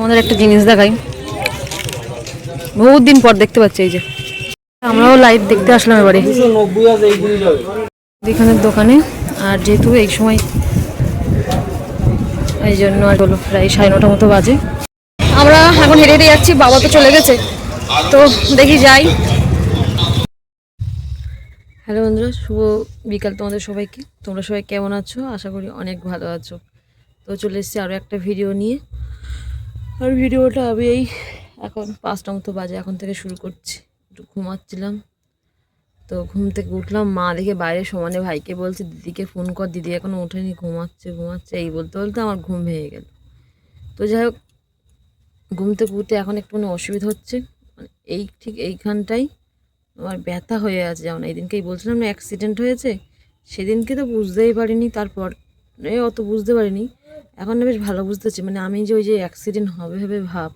আমাদের একটা জিনিস দেখাই। বহুত দিন পর দেখতে পাচ্ছি এই যে। আমরাও লাইভ দেখতে আসলাম এবারে। এখানের দোকানে, আর যেহেতু এই সময় এই জন্য আর হলো প্রায় সাড়ে নটা মতো বাজে। আমরা এখন হেঁটে হেঁটে যাচ্ছি, বাবা তো চলে গেছে। তো দেখি যাই। হ্যালো বন্ধুরা, শুভ বিকাল তোমাদের সবাইকে। তোমরা সবাই কেমন আছো? আশা করি অনেক ভালো আছো। তো চলে এসেছি আরও একটা ভিডিও নিয়ে। আর ভিডিওটা আমি এই এখন পাঁচটা মতো বাজে এখন থেকে শুরু করছি। একটু ঘুমাচ্ছিলাম। তো ঘুম থেকে উঠলাম, মা দেখে বাইরে সমানে ভাইকে বলছে, দিদিকে ফোন কর, দিদি এখনও ওঠেনি, ঘুমাচ্ছে ঘুমাচ্ছে। এই বলতে বলতে আমার ঘুম ভেঙে গেল। তো যাই হোক, ঘুম থেকে উঠে এখন একটুখানি অসুবিধা হচ্ছে। মানে এই ঠিক এইখানটাই আমার ব্যথা হয়ে আছে যেমন এই দিনকেই বলছিলাম না অ্যাক্সিডেন্ট হয়েছে। সেদিনকে তো বুঝতেই পারিনি, তারপর অত বুঝতে পারিনি। এখন বেশ ভালো বুঝতে পারছি। মানে আমি যে ওই যে অ্যাক্সিডেন্ট হবে হবে ভাব,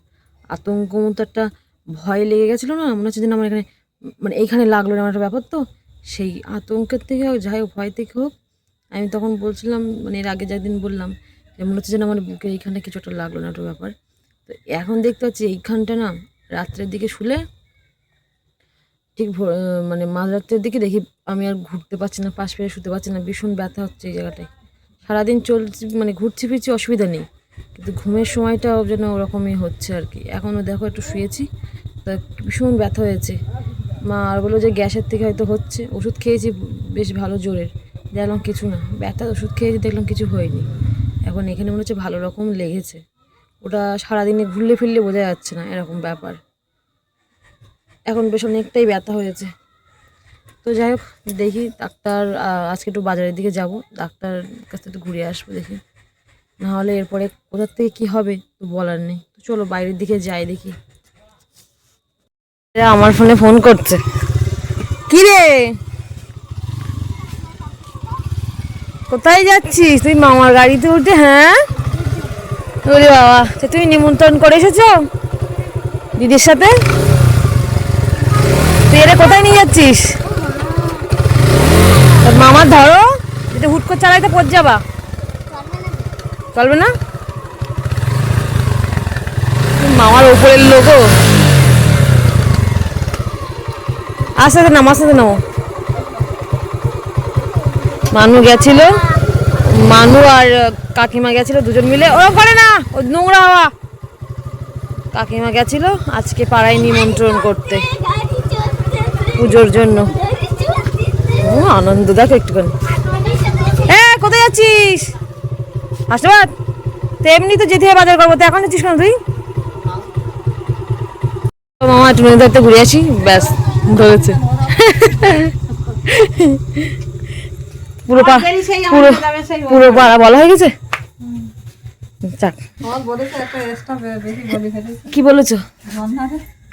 আতঙ্ক মতো একটা ভয় লেগে গেছিল না, মনে হচ্ছে যেন আমার এখানে মানে এইখানে লাগল না আমার একটা ব্যাপার তো। সেই আতঙ্কের থেকে হোক, যাই হোক, ভয় থেকে হোক, আমি তখন বলছিলাম মানে এর আগে যেদিন বললাম যে মনে হচ্ছে যেন আমার বুকে এইখানে কিছু একটা লাগল না, একটা ব্যাপার। তো এখন দেখতে পাচ্ছি এইখানটা না, রাত্রের দিকে শুলে ঠিক মানে মাঝরাত্রের দিকে দেখি আমি আর ঘুরতে পারছি না, পাশ ফিরে শুতে পারছি না, ভীষণ ব্যথা হচ্ছে এই জায়গাটায়। সারাদিন চলছি মানে ঘুরছি ফিরছি অসুবিধা নেই। কিন্তু ঘুমের সময়টাও যেন ওরকমই হচ্ছে আর কি। এখনও দেখো একটু শুয়েছি, তা ভীষণ ব্যথা হয়েছে। মা আর বলল যে গ্যাসের থেকে হয়তো হচ্ছে, ওষুধ খেয়েছি বেশ ভালো জোরের। দেখলাম কিছু না ব্যথার ওষুধ খেয়েছি, দেখলাম কিছু হয়নি। এখন এখানে মনে হচ্ছে ভালো রকম লেগেছে। ওটা সারাদিনে ঘুরলে ফিরলে বোঝা যাচ্ছে না, এরকম ব্যাপার। এখন বেশ অনেকটাই ব্যথা হয়েছে। তো যাই হোক, দেখি ডাক্তার আজকে একটু বাজারের দিকে যাব। ডাক্তার কাছ থেকে ঘুরে আসব দেখি। নাহলে এরপরে কোথার থেকে কি হবে তো বলার নেই। তো চলো বাইরের দিকে যাই দেখি। এরা আমার ফোনে ফোন করছে। কি রে? কোথায় যাচ্ছিস? তুই মামার গাড়িতে উঠে হ্যাঁ? ওরে বাবা, তো তুই নিমন্ত্রণ করে এসেছ? দিদির সাথে? তুই এটা কোথায় নিয়ে যাচ্ছিস? মামার ধরো। এটা হুট করে চালাইতে পড় যাবা। চলবে না? মামার ওপরের লোক আস্তে আস্তে নামো আস্তে নামো। মানু গেছিল। মানু আর কাকিমা গেছিল দুজন মিলে। ওরকম করে না, ও নোংরা হওয়া। কাকিমা গেছিল, আজকে পাড়ায় নিমন্ত্রণ করতে। পুজোর জন্য। আনন্দ দেখো একটুখানি। হ্যাঁ কোথায় যাচ্ছিস? হাসপাত তো এমনি তো যেতে বাজার করব। তো এখন যাচ্ছিস কেন তুই? মামা একটু নদী ধরতে ঘুরে আসি ব্যাস ধরেছে পুরো পুরো পুরো পাড়া বলা হয়ে গেছে? যাক। কি বলেছ?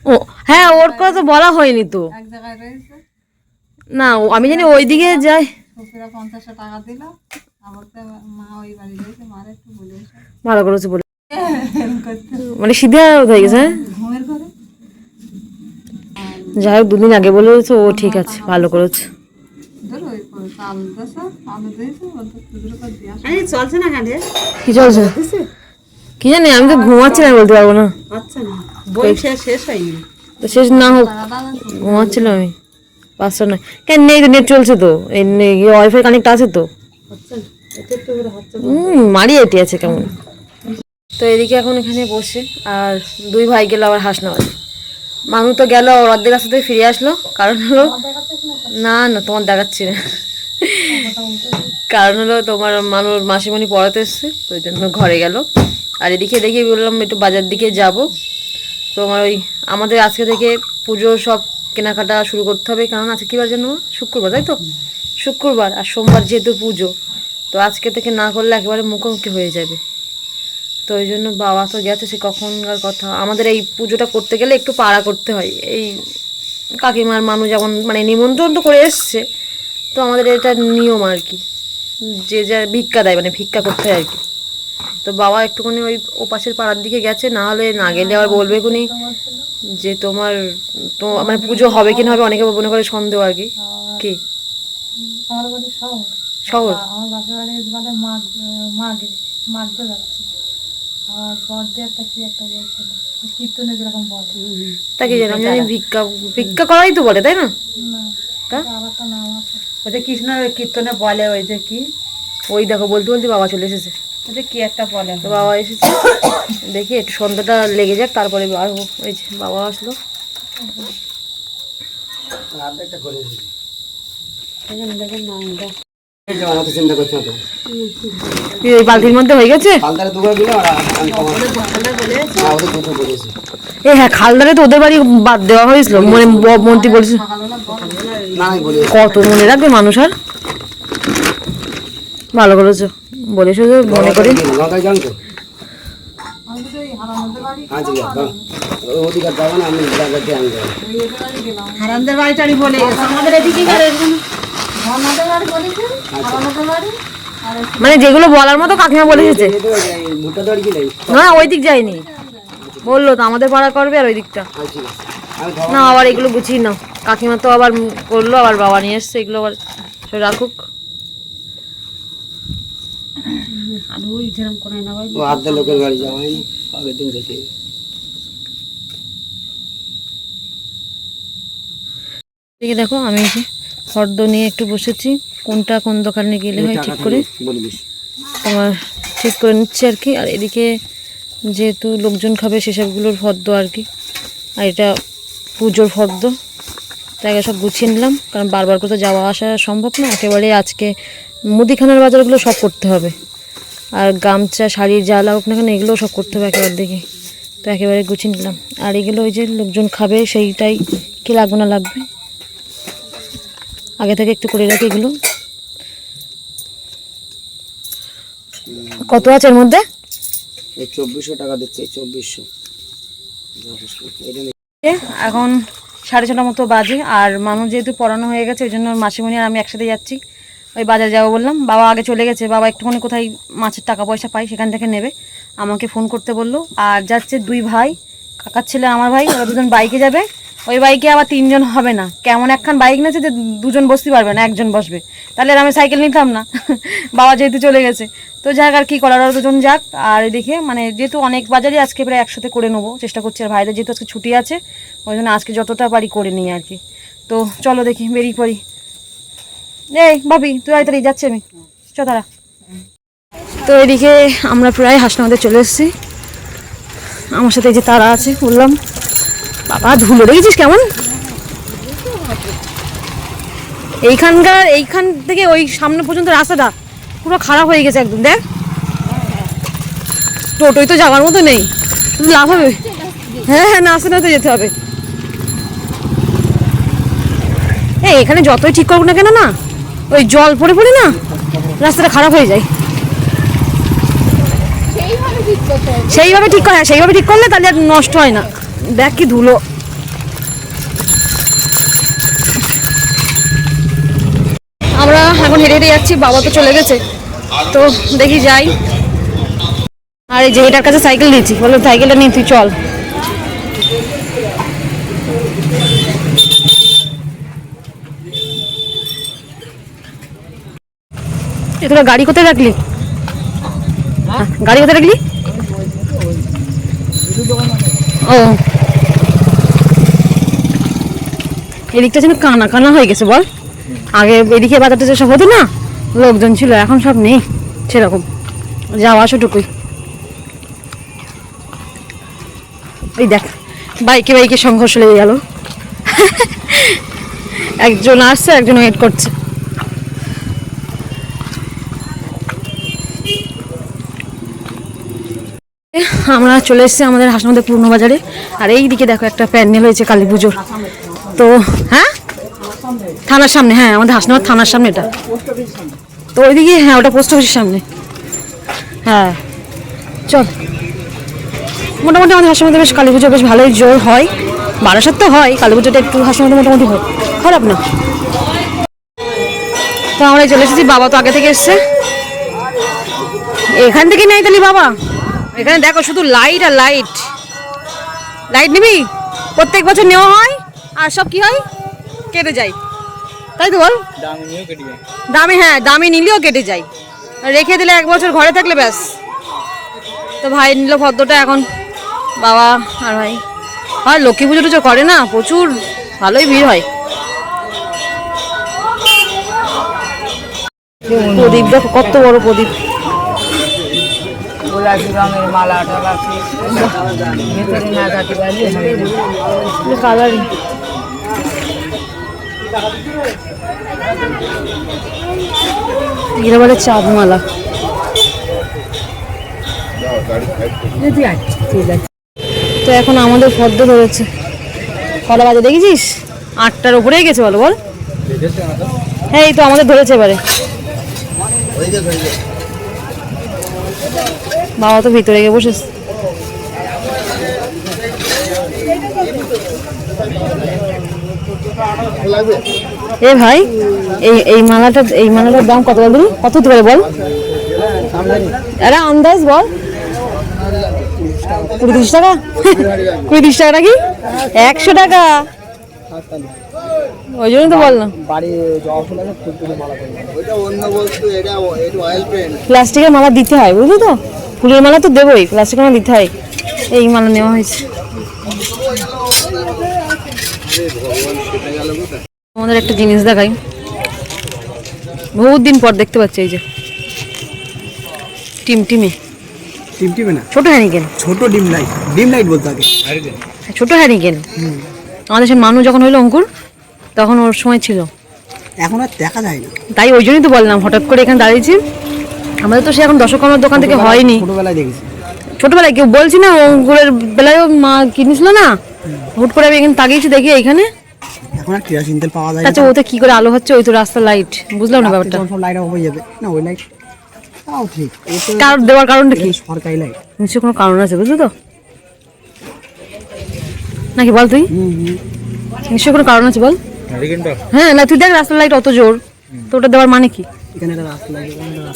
ও হ্যাঁ ওর কথা তো বলা হয়নি তো। না ও- আমি জানি ওইদিকে যাই ভালো করেছে বলে। মানে সিধা হয়ে গেছে হ্যাঁ? যাই হোক দুদিন আগে বলেছে ও ঠিক আছে ভালো করেছে। চলছে না কি চলছে? কি জানি আমি তো ঘুমাচ্ছি না বলতে পারব না। আচ্ছা শেষ না হোক ঘুমাচ্ছিলাম আমি। পাঁচটা নয়। কেন নেই তো নেট চলছে তো? এই ওয়াইফাই কানেক্ট আছে তো? মারি এটি আছে কেমন? তো এদিকে এখন এখানে বসে, আর দুই ভাই গেল আবার হাঁস নেওয়ার। মানু তো গেল অর্ধেক রাস্তা ফিরে আসলো। কারণ হলো, না না, তোমার দেখাচ্ছি না। কারণ হলো, তোমার মানুষ মাসিমণি পড়াতে এসছে, তো ওই জন্য ঘরে গেল। আর এদিকে দেখি বললাম, একটু বাজার দিকে যাব। তোমার ওই আমাদের আজকে থেকে পুজো সব কেনাকাটা শুরু করতে হবে। কারণ আজকে কী বার জন্য শুক্রবার, তাই তো? শুক্রবার আর সোমবার যেহেতু পুজো, তো আজকে থেকে না করলে একেবারে মুখোমুখি হয়ে যাবে। তো ওই জন্য বাবা তো গেছে, সে কখনকার কথা। আমাদের এই পুজোটা করতে গেলে একটু পাড়া করতে হয়। এই কাকিমার মানুষ যেমন মানে নিমন্ত্রণ তো করে এসছে, তো আমাদের এটা নিয়ম আর কি। যে যা ভিক্ষা দেয় মানে ভিক্ষা করতে হয় আর কি। তো বাবা একটুখানি ওই ও পাশের পাড়ার দিকে গেছে না হলে না গেলে আবার বলবে কোনি যে তোমার তো মানে পুজো হবে কি না হবে অনেকে মনে করে সন্দেহ আর কি। কি? শহর। আমার মানে মাঘ মাঘে মাঘে যাচ্ছি। আর বর্দে একটা কি একটা বলছিল কীর্তনে যেরকম বলে। তা জানি জানি ভিক্ষা ভিক্ষা করাই তো বলে তাই না? তা? ওই যে কৃষ্ণ কীর্তনে বলে ওই যে কি? ওই দেখো বলতে বলতে বাবা চলে এসেছে। ওই কি একটা বলে? তো বাবা এসেছে। দেখি একটু সন্ধ্যাটা লেগে যাক তারপরে আসব ওই যে বাবা আসলো। বালতির মধ্যে হয়ে গেছে? আর হ্যাঁ হ্যাঁ খালদারে তো ওদের বাড়ি বাদ দেওয়া হয়েছিল। মনে মন্ত্রী বলছে। কত মনে রাখবে মানুষ আর? ভালো করেছ। বলেছ যে মনে করে। বলে আমাদের এদিকে মানে যেগুলো বলার মতো কাকিমা বলে এসেছে না ওই দিক যায়নি। বলল তো আমাদের পাড়া করবে আর ওই দিকটা। না আবার এগুলো গুছিয়ে নাও। কাকিমা তো আবার করল আবার বাবা নিয়ে এসছে এগুলো আবার রাখুক আর ওই যেরকম করে না ভাই আধা লোকের বাড়ি যাওয়া হয়নি? আগের দিন যেতে এদিকে দেখো আমি ফর্দ নিয়ে একটু বসেছি। কোনটা কোন দোকানে গেলে হয় ঠিক করে? তোমার ঠিক করে নিচ্ছি আর কি। আর এদিকে যেহেতু লোকজন খাবে সেসবগুলোর ফর্দ আর কি। আর এটা পুজোর ফর্দ তাই আগে সব গুছিয়ে নিলাম। কারণ বারবার করে তো যাওয়া আসা সম্ভব না। একেবারে আজকে মুদিখানার বাজারগুলো সব করতে হবে। আর গামছা শাড়ি যা লাগুক না কেন এগুলোও সব করতে হবে একেবারে দেখে। তো একেবারে গুছিয়ে নিলাম। আর এগুলো ওই যে লোকজন খাবে সেইটাই কি লাগবে না লাগবে। আগে থেকে একটু করে রাখি এগুলো। কত আছে এর মধ্যে? চব্বিশশো টাকা দিচ্ছে চব্বিশশো। এখন সাড়ে ছটা মতো বাজে আর মানুষ যেহেতু পড়ানো হয়ে গেছে ওই জন্য মাসিমণি আর আমি একসাথে যাচ্ছি। ওই বাজার যাব বললাম। বাবা আগে চলে গেছে। বাবা একটুখানি কোথায় মাছের টাকা পয়সা পাই সেখান থেকে নেবে। আমাকে ফোন করতে বলল। আর যাচ্ছে দুই ভাই। কাকার ছেলে, আমার ভাই, ওরা দুজন বাইকে যাবে। ওই বাইকে আবার তিনজন হবে না। কেমন একখান বাইক নিয়েছে যে দুজন বসতে পারবে না, একজন বসবে। তাহলে আর আমি সাইকেল নিতাম না। বাবা যেহেতু চলে গেছে। তো যাক আর কি করার, ওরা দুজন যাক। আর দেখে মানে যেহেতু অনেক বাজারই আজকে প্রায় একসাথে করে নেব, চেষ্টা করছি। আর ভাইদের যেহেতু আজকে ছুটি আছে, ওই জন্য আজকে যতটা পারি করে নিই আর কি। তো চলো দেখি, বেরিয়ে পড়ি। এই, ভাবি, তুই তাড়াতাড়ি যাচ্ছি আমি। চ তারা তো এদিকে আমরা প্রায় হাসনামাদের চলে এসেছি। আমার সাথে এই যে তারা আছে, বললাম, বাবা, ধুলো দেখেছিস কেমন? এইখানকার, এইখান থেকে ওই সামনে পর্যন্ত রাস্তাটা পুরো খারাপ হয়ে গেছে একদম, দেখ। টোটোই তো যাওয়ার মতো নেই। লাভ হবে? হ্যাঁ হ্যাঁ নাচতে নাচতে যেতে হবে। এই, এখানে যতই ঠিক করব না কেন, না? ওই জল পড়ে পড়ে না, রাস্তাটা খারাপ হয়ে যায়। সেইভাবে ঠিক করে, সেইভাবে ঠিক করলে তাহলে আর নষ্ট হয় না। দেখ কি ধুলো। আমরা এখন হেঁটে হেঁটে যাচ্ছি, বাবা তো চলে গেছে। তো দেখি যাই। আর এই যে এটার কাছে সাইকেল দিয়েছি বলো সাইকেলটা নিয়ে তুই চল। এ তোরা গাড়ি কোথায় রাখলি? হ্যাঁ, গাড়ি কোথায় রাখলি? ও। এদিকটা যেন কানা কানা হয়ে গেছে বল। আগে এদিকে বাজারটা যেসব হতো না লোকজন ছিল এখন সব নেই সেরকম। যাওয়া আসাটুকুই ওই দেখ বাইকে বাইকে সংঘর্ষ লেগে গেল। একজন আসছে একজন ওয়েট করছে। আমরা চলে এসেছি আমাদের হাসনাবাদের পূর্ণ বাজারে আর এই দিকে দেখো একটা প্যান্ডেল হয়েছে কালী পুজোর। তো হ্যাঁ? থানার সামনে হ্যাঁ আমাদের হাসনাবাদ থানার সামনে এটা। তো ওইদিকে হ্যাঁ ওটা পোস্ট অফিসের সামনে। হ্যাঁ চল। মোটামুটি আমাদের হাসনাবাদে বেশ কালী পুজো বেশ ভালোই জোর হয়। বারাসাত তো হয়, কালী পুজোটা একটু হাসনাবাদে মোটামুটি হয়। খারাপ না। তো আমরা চলে এসেছি, বাবা তো আগে থেকে এসছে। এখান থেকে নেই তাহলে বাবা। এখানে দেখো শুধু লাইট আর লাইট লাইট নিবি? প্রত্যেক বছর নেওয়া হয় আর সব কি হয়? কেটে যায়। তাই তো বল? দামি হ্যাঁ দামি নিলেও কেটে যায়। রেখে দিলে এক বছর ঘরে থাকলে ব্যাস। তো ভাই নিল ভদ্রটা এখন। বাবা আর ভাই। আর লক্ষ্মী পুজো টুজো করে না প্রচুর ভালোই ভিড় হয়। প্রদীপ দেখো কত বড় প্রদীপ। গোলাপি রঙের মালা টালা ভেতরে না থাকতে পারলে হবে কালারিং বলে ঠিক আছে। তো এখন আমাদের ফদ্দ ধরেছে। কটা বাজে দেখেছিস? আটটার উপরেই গেছে বলো বল। হ্যাঁ এই তো আমাদের ধরেছে এবারে। বাবা তো ভিতরে গিয়ে বসেছে। এ ভাই এই এই মালাটা এই মালাটার দাম কত বল কত হতে পারে বল? আরে আন্দাজ বল। কুড়ি তিরিশ টাকা? কুড়ি তিরিশ টাকা নাকি? একশো টাকা। ওই জন্য তো বললাম। প্লাস্টিকের মালা দিতে হয় বুঝলি তো? ফুলের মালা তো দেবোই প্লাস্টিকের মালা দিতে হয়। এই মালা নেওয়া হয়েছে। আমাদের একটা জিনিস দেখাই। বহুত দিন পর দেখতে পাচ্ছি এই যে। টিম টিমে টিমটিমে না? ছোট হ্যানিকেন ছোট ডিম লাইট ডিম লাইট বলতে আগে। ছোট হ্যানিকেন আমাদের সে মানুষ যখন হইল অঙ্কুর তখন ওর সময় ছিল। এখন আর দেখা যায় না। তাই ওই জন্যই তো বললাম হঠাৎ করে এখানে দাঁড়িয়েছি। আমাদের তো সে এখন দশকর্মার দোকান থেকে হয়নি। ছোটবেলায় দেখেছি। ছোটবেলায় কেউ বলছি না অঙ্কুরের বেলায়ও মা কিনেছিল না? হুট করে আমি এখানে তাকিয়েছি দেখি এখানে। এখন আর কেরাসিন তেল পাওয়া যায় আচ্ছা ওতে কি করে আলো হচ্ছে? ওই তো রাস্তার লাইট বুঝলাম না ব্যাপারটা। সব লাইট অফ হয়ে যাবে। না ওই লাইট তাও ঠিক। কার দেওয়ার কারণটা কি? এই সরকারি লাইট নিশ্চয়ই কোনো কারণ আছে বুঝলি তো? নাকি বল তুই? নিশ্চয়ই কোনো কারণ আছে বল? হ্যাঁ না তুই দেখ রাস্তার লাইট অত জোর। তো ওটা দেওয়ার মানে কি?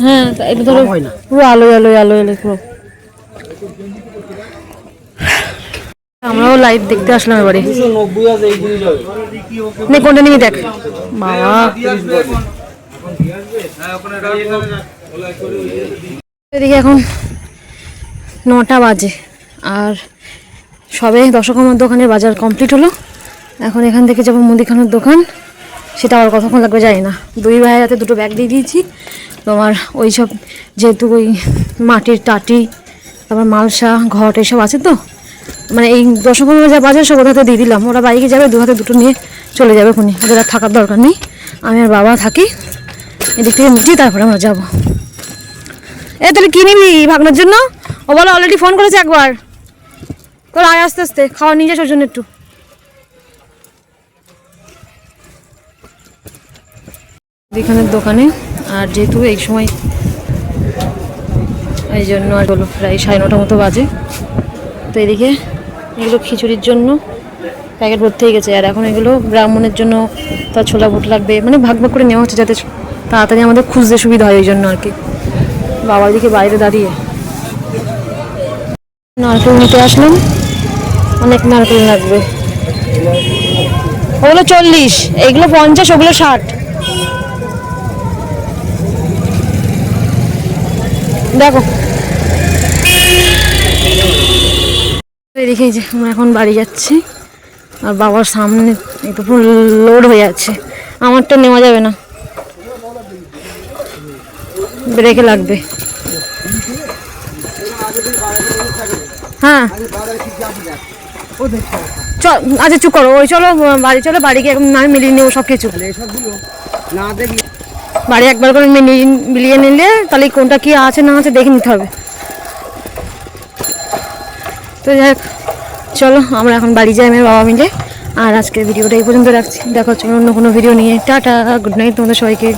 হ্যাঁ এটা ধরো। পুরো আলো আলো আলো আলো পুরো। আমরাও লাইট দেখতে আসলাম এবারে। নে কোনটা নিবি দেখ। বাবা। এদিকে এখন নটা বাজে আর সবে দশকর্মার দোকানের বাজার কমপ্লিট হলো। এখন এখান থেকে যাব মুদিখানার দোকান। সেটা আর কতক্ষণ লাগবে জানি না। দুই ভাইয়ের হাতে দুটো ব্যাগ দিয়ে দিয়েছি। তোমার ওই সব যেহেতু ওই মাটির টাটি, তারপর মালসা, ঘট এসব আছে তো? মানে এই দশকর্মার যা বাজার সব হাতে দিয়ে দিলাম। ওরা বাইকে যাবে দু হাতে দুটো নিয়ে চলে যাবে খুনি ওদের আর থাকার দরকার নেই। আমি আর বাবা থাকি। এদিক থেকে মুটি তারপরে আমরা যাব। এ, তাহলে কী নিবি ভাগনার জন্য? ও বলো অলরেডি ফোন করেছে একবার। তোর আয় আস্তে আস্তে, খাওয়া নিয়ে যাস ওর জন্য একটু। এখানের দোকানে। আর যেহেতু এই সময় এই জন্য আর হলো প্রায় সাড়ে নটা মতো বাজে। তো এদিকে এগুলো খিচুড়ির জন্য প্যাকেট ভর্তি হয়ে গেছে। আর এখন এগুলো ব্রাহ্মণের জন্য তার ছোলা বুট লাগবে। মানে ভাগ ভাগ করে নেওয়া হচ্ছে যাতে তাড়াতাড়ি আমাদের খুঁজতে সুবিধা হয় এই জন্য আর কি। বাবার দিকে বাইরে দাঁড়িয়ে নারকেল নিতে আসলাম। অনেক নারকেল লাগবে। ওগুলো চল্লিশ, এগুলো পঞ্চাশ, ওগুলো ষাট। দেখো। এই যে আমরা এখন বাড়ি যাচ্ছি। আর বাবার সামনে একটু পুরো লোড হয়ে যাচ্ছে। আমারটা নেওয়া যাবে না। ব্রেকে লাগবে। হ্যাঁ। চল আচ্ছা চুপ করো। ওই চলো বাড়ি চলো বাড়ি গিয়ে মিলিয়ে নেব সব কিছু না দেখি বাড়ি একবার করে মিলিয়ে নিলে তাহলে কোনটা কি আছে না আছে দেখে নিতে হবে। তো যাই চলো, আমরা এখন বাড়ি যাই আমার বাবা মিলে। আর আজকের ভিডিওটা এই পর্যন্ত রাখছি। দেখো হচ্ছে অন্য কোনো ভিডিও নিয়ে। টাটা গুড নাইট তোমাদের সবাইকে।